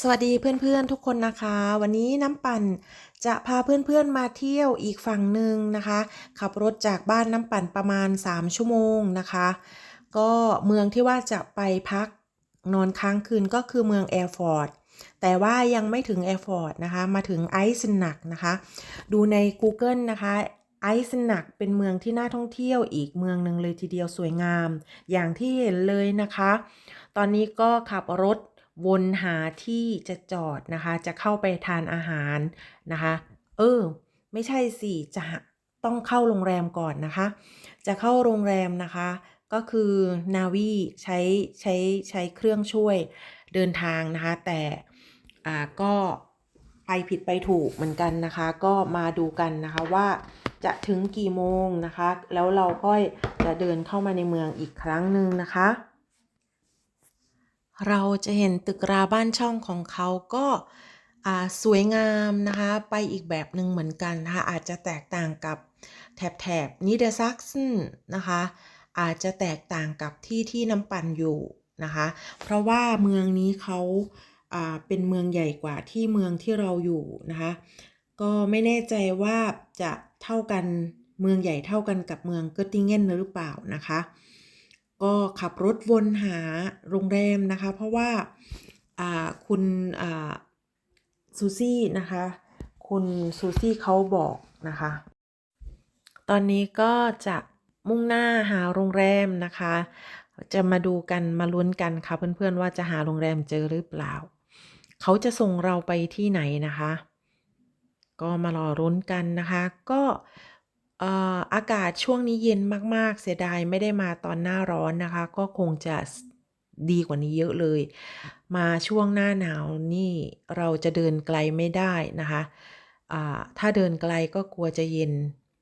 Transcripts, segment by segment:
สวัสดีเพื่อนๆทุกคนนะคะ วันนี้น้ำปั่นจะพาเพื่อนๆมาเที่ยวอีกฝั่งหนึ่งนะคะ ขับรถจากบ้านน้ำปั่นประมาณ 3 ชั่วโมงนะคะ ก็เมืองที่ว่าจะไปพักนอนค้างคืนก็คือเมืองแอร์ฟอร์ดแต่ว่ายังไม่ถึงแอร์ฟอร์ดนะคะ มาถึงไอซ์นักนะคะ ดูใน Google นะคะไอซ์นักเป็นเมืองที่น่าท่องเที่ยวอีกเมืองหนึ่งเลยทีเดียวสวยงาม อย่างที่เห็นเลยนะคะ ตอนนี้ก็ขับรถ วนหาที่จะจอดนะคะ จะเข้าไปทานอาหารนะคะ เออ ไม่ใช่สิจะต้องเข้าโรงแรมก่อนนะคะ จะเข้าโรงแรมนะคะ ก็คือนาวีใช้ใช้ใช้เครื่องช่วยเดินทางนะคะ แต่อ่าก็ไปผิดไปถูกเหมือนกันนะคะ ก็มาดูกันนะคะว่าจะถึงกี่โมงนะคะ แล้วเราก็จะเดินเข้ามาในเมืองอีกครั้งหนึ่งนะคะ เราจะเห็นตึกราบ้านช่องของเขาก็สวยงามนะคะไปอีกแบบหนึ่งเหมือนกันนะคะอาจจะแตกต่างกับแถบแถบนิเดรซักซนนะคะอาจจะแตกต่างกับที่ที่น้ำปั่นอยู่นะคะเพราะว่าเมืองนี้เขาเป็นเมืองใหญ่กว่าที่เมืองที่เราอยู่นะคะก็ไม่แน่ใจว่าจะเท่ากันเมืองใหญ่เท่ากันกับเมืองเกอตติงเกนหรือเปล่านะคะ ก็ขับรถวนหาโรงแรมนะคะ เพราะว่าคุณซูซี่นะคะ คุณซูซี่เขาบอกนะคะ ตอนนี้ก็จะมุ่งหน้าหาโรงแรมนะคะ จะมาดูกันมาลุ้นกันค่ะเพื่อนๆว่าจะหาโรงแรมเจอหรือเปล่า เขาจะส่งเราไปที่ไหนนะคะ ก็มารอรุ้นกันนะคะ ก็ เอ่ออากาศช่วงนี้เย็นมาก ๆ เสียดายไม่ได้มาตอนหน้าร้อนนะคะ ก็คงจะดีกว่านี้เยอะเลย มาช่วงหน้าหนาวนี่เราจะเดินไกลไม่ได้นะคะ อ่า ถ้าเดินไกลก็กลัวจะเย็น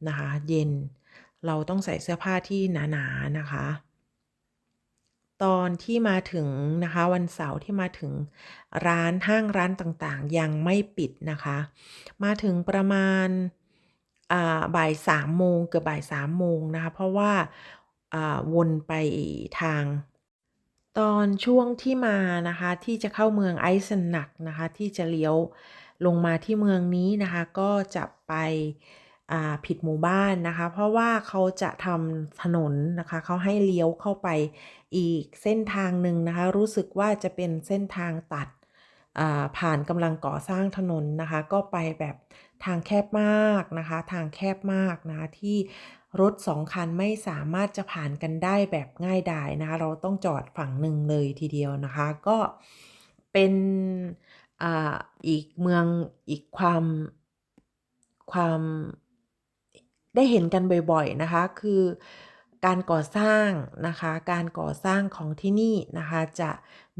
นะคะ เย็น เราต้องใส่เสื้อผ้าที่หนา ๆ นะคะ ตอนที่มาถึงนะคะ วันเสาร์ที่มาถึงร้าน ห้างร้านต่าง ๆ ยังไม่ปิดนะคะ มาถึงประมาณ บ่ายสามโมงเกือบบ่ายสามโมงนะคะ เพราะว่าอ่าวนไปทาง ตอนช่วงที่มานะคะ ที่จะเข้าเมืองไอซ์นักนะคะ ที่จะเลี้ยวลงมาที่เมืองนี้นะคะ ก็จะไปอ่าผิดหมู่บ้านนะคะ เพราะว่าเขาจะทำถนนนะคะ เขาให้เลี้ยวเข้าไปอีกเส้นทางหนึ่งนะคะ รู้สึกว่าจะเป็นเส้นทางตัดอ่าผ่านกำลังก่อสร้างถนนนะคะ ก็ไปแบบ ทางแคบมากนะคะ ทางแคบมากนะะที่รถสองคันไม่สามารถจะผ่านกันได้แบบง่ายดายนะคะ เราต้องจอดฝั่งหนึ่งเลยทีเดียวนะคะ ก็เป็นออีกเมืองอีกความความได้เห็นกันบ่อยๆนะคะ คือการก่อสร้างนะคะ การก่อสร้างของที่นี่นะคะ จะ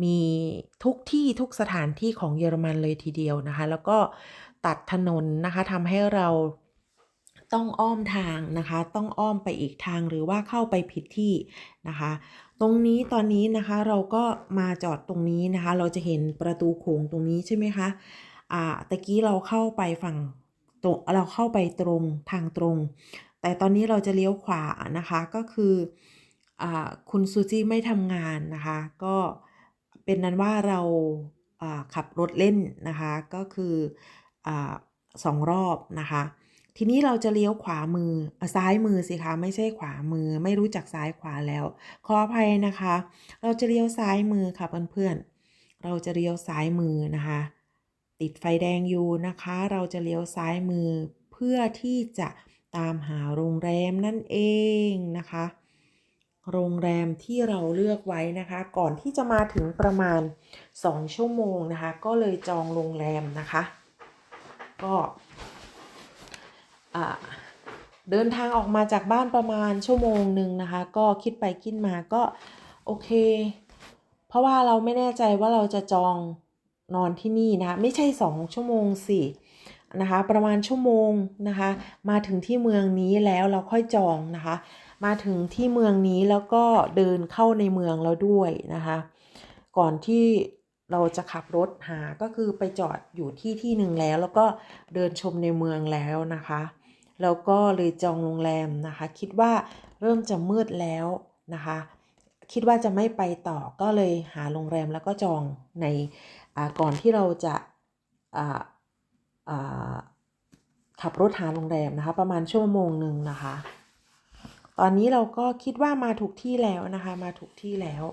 มีทุกที่ทุกสถานที่ของเยอรมันเลยทีเดียวนะคะ แล้วก็ ตัดถนนนะคะทำให้เราต้องอ้อมทางนะคะ ต้องอ้อมไปอีกทางหรือว่าเข้าไปผิดที่นะคะ ตรงนี้ตอนนี้นะคะเราก็มาจอดตรงนี้นะคะ เราจะเห็นประตูโขงตรงนี้ใช่ไหมคะอ่าตะกี้เราเข้าไปฝั่งตรงเราเข้าไปตรงทางตรง แต่ตอนนี้เราจะเลี้ยวขวานะคะก็คืออ่าคุณซูซี่ไม่ทำงานนะคะ ก็เป็นนั้นว่าเราอ่าขับรถเล่นนะคะก็คือ สองรอบนะคะ ทีนี้เราจะเลี้ยวขวามือเอ่อซ้ายมือสิคะไม่ใช่ขวามือไม่รู้จักซ้ายขวาแล้ว ขออภัยนะคะ เราจะเลี้ยวซ้ายมือค่ะเพื่อนๆเราจะเลี้ยวซ้ายมือนะคะ ติดไฟแดงอยู่นะคะ เราจะเลี้ยวซ้ายมือเพื่อที่จะตามหาโรงแรมนั่นเองนะคะ โรงแรมที่เราเลือกไว้นะคะ ก่อนที่จะมาถึงประมาณ 2 ชั่วโมงนะคะ ก็เลยจองโรงแรมนะคะ ก็เดินทางออกมาจากบ้านประมาณชั่วโมงหนึ่งนะคะ ก็คิดไปคิดมาก็โอเค เพราะว่าเราไม่แน่ใจว่าเราจะจองนอนที่นี่นะคะ ไม่ใช่ 2 ชั่วโมงสินะคะ ประมาณชั่วโมงนะคะ มาถึงที่เมืองนี้แล้วเราค่อยจองนะคะ มาถึงที่เมืองนี้แล้วก็เดินเข้าในเมืองแล้วด้วยนะคะ ก่อนที่ เราจะขับรถหาก็คือไปจอดอยู่ที่ที่หนึ่งแล้ว แล้วก็เดินชมในเมืองแล้วนะคะ แล้วก็เลยจองโรงแรมนะคะ คิดว่าเริ่มจะมืดแล้วนะคะ คิดว่าจะไม่ไปต่อก็เลยหาโรงแรมแล้วก็จองในก่อนที่เราจะขับรถหาโรงแรมนะคะ ประมาณชั่วโมงหนึ่งนะคะ ตอนนี้เราก็คิดว่ามาถูกที่แล้วนะคะ มาถูกที่แล้ว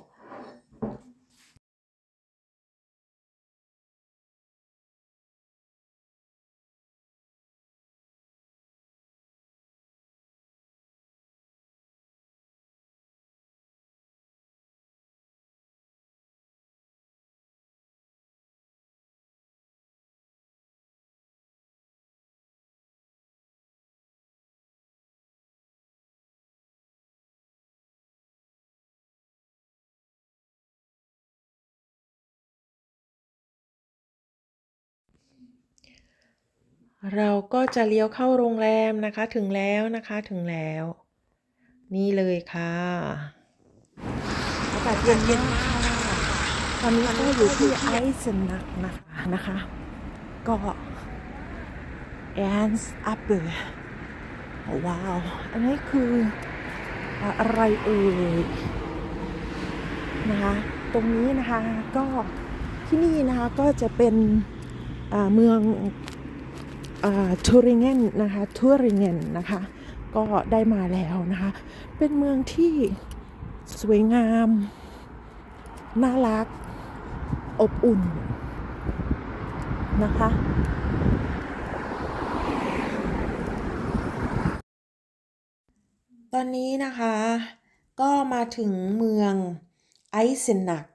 เราก็จะเลี้ยวเข้าโรงแรมนะคะถึงแล้วนะคะถึงแล้ว นี่เลยค่ะอากาศเย็นเย็นๆค่ะตอนนี้ก็อยู่ที่ไอซ์นักนะคะนะคะ ก็แอนส์อัปเปอร์ว้าว อันนี้คืออะไรเอ่ยนะคะ ตรงนี้นะคะก็ที่นี่นะคะก็จะเป็นเมือง ทูริงเกนนะคะทูริงเกนนะคะ ก็ได้มาแล้วนะคะ เป็นเมืองที่สวยงาม น่ารัก อบอุ่นนะคะตอนนี้นะคะก็มาถึงเมืองไอเซนนัก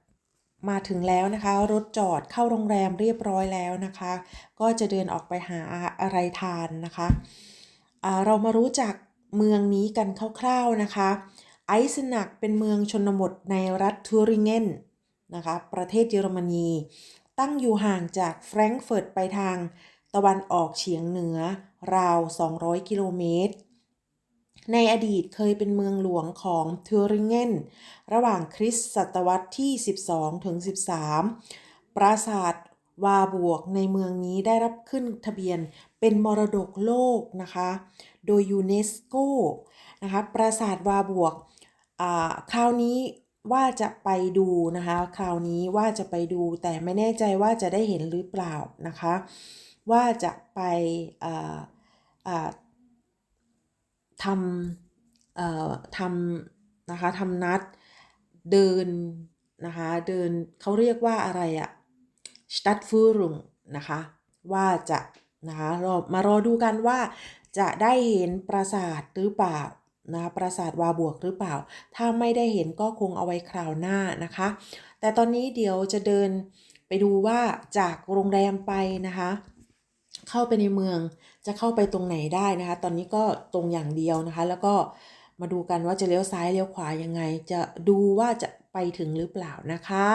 มาถึงแล้วนะคะ รถจอดเข้าโรงแรมเรียบร้อยแล้วนะคะ ก็จะเดินออกไปหาอะไรทานนะคะเรามารู้จักเมืองนี้กันคร่าวๆนะคะ ไอซ์นักเป็นเมืองชนบทในรัฐทูริงเกนนะคะประเทศเยอรมนี ตั้งอยู่ห่างจากแฟรงก์เฟิร์ตไปทางตะวันออกเฉียงเหนือราว 200 กิโลเมตร ในอดีตเคยเป็นเมืองหลวงของทูริงเกนระหว่างคริสต์ศตวรรษที่ 12 ถึง 13 ปราสาทวาบวกในเมืองนี้ได้รับขึ้นทะเบียนเป็นมรดกโลกนะคะ โดยยูเนสโกนะคะ ปราสาทวาบวกคราวนี้ว่าจะไปดูนะคะ คราวนี้ว่าจะไปดูแต่ไม่แน่ใจว่าจะได้เห็นหรือเปล่านะคะ ว่าจะไปอ่า ทำเอ่อทำนะคะทำนัดเดินนะคะเดินเขาเรียกว่าอะไรอะ Stadtführung นะคะว่าจะนะคะรอมารอดูกันว่าจะได้เห็นปราสาทหรือเปล่านะคะปราสาทวาบวกหรือเปล่า ถ้าไม่ได้เห็นก็คงเอาไว้คราวหน้านะคะ แต่ตอนนี้เดี๋ยวจะเดินไปดูว่าจากโรงแรมไปนะคะ เข้าไปในเมืองจะเข้าไปตรงไหนได้นะคะ ตอนนี้ก็ตรงอย่างเดียวนะคะ แล้วก็มาดูกันว่าจะเลี้ยวซ้ายเลี้ยวขวายังไง จะดูว่าจะไปถึงหรือเปล่านะคะ